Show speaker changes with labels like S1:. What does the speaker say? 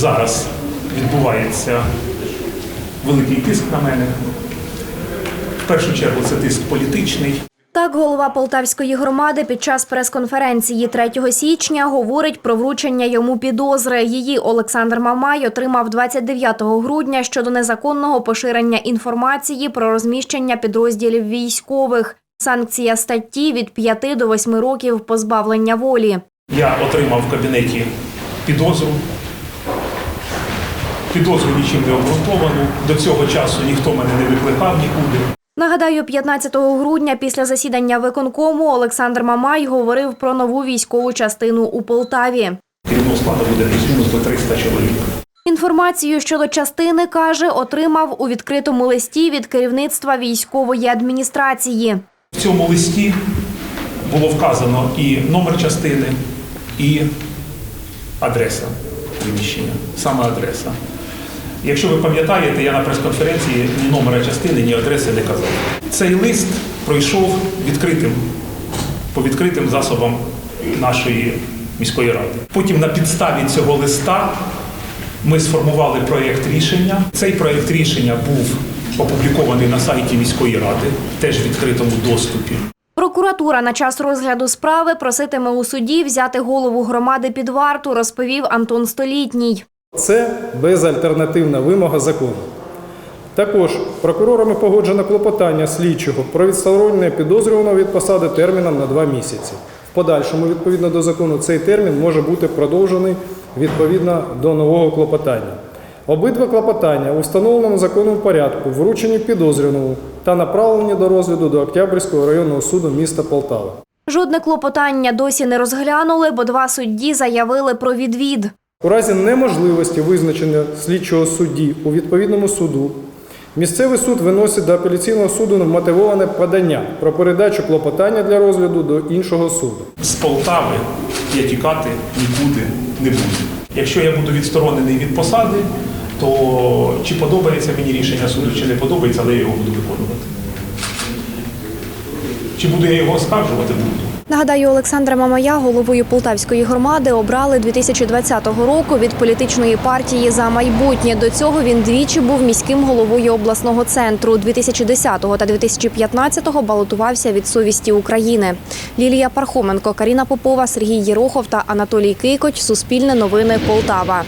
S1: Зараз відбувається великий тиск на мене. В першу чергу це тиск політичний.
S2: Так, голова Полтавської громади під час прес-конференції 3 січня говорить про вручення йому підозри. Її Олександр Мамай отримав 29 грудня щодо незаконного поширення інформації про розміщення підрозділів військових. Санкція статті від 5 до 8 років позбавлення волі.
S1: Я отримав в кабінеті підозру. Підозру нічим не обґрунтовану. До цього часу ніхто мене не викликав нікуди.
S2: Нагадаю, 15 грудня після засідання виконкому Олександр Мамай говорив про нову військову частину у Полтаві.
S1: Керівного складу буде плюс-мінус до 300 чоловік.
S2: Інформацію щодо частини каже, отримав у відкритому листі від керівництва військової адміністрації.
S1: В цьому листі було вказано і номер частини, і адреса приміщення, саме адреса. Якщо ви пам'ятаєте, я на прес-конференції ні номера частини, ні адреси не казав. Цей лист пройшов відкритим, по відкритим засобам нашої міської ради. Потім на підставі цього листа ми сформували проєкт рішення. Цей проєкт рішення був опублікований на сайті міської ради, теж в відкритому доступі.
S2: Прокуратура на час розгляду справи проситиме у суді взяти голову громади під варту, розповів Антон Столітній.
S3: Це безальтернативна вимога закону. Також прокурорами погоджено клопотання слідчого про відсторонення підозрюваного від посади терміном на два місяці. В подальшому, відповідно до закону, цей термін може бути продовжений відповідно до нового клопотання. Обидва клопотання у встановленому законом порядку вручені підозрюваному та направлені до розгляду до Октябрьського районного суду міста Полтава.
S2: Жодне клопотання досі не розглянули, бо два судді заявили про відвід.
S3: У разі неможливості визначення слідчого судді у відповідному суду, місцевий суд виносить до апеляційного суду мотивоване подання про передачу клопотання для розгляду до іншого суду.
S1: З Полтави я тікати нікуди не буду. Якщо я буду відсторонений від посади, то чи подобається мені рішення суду, чи не подобається, але я його буду виконувати. Чи буду я його оскаржувати? Буду.
S2: Нагадаю, Олександра Мамая головою Полтавської громади обрали 2020 року від політичної партії за майбутнє. До цього він двічі був міським головою обласного центру. 2010 та 2015 балотувався від совісті України. Лілія Пархоменко, Каріна Попова, Сергій Єрохов та Анатолій Кикоч. Суспільне новини Полтава.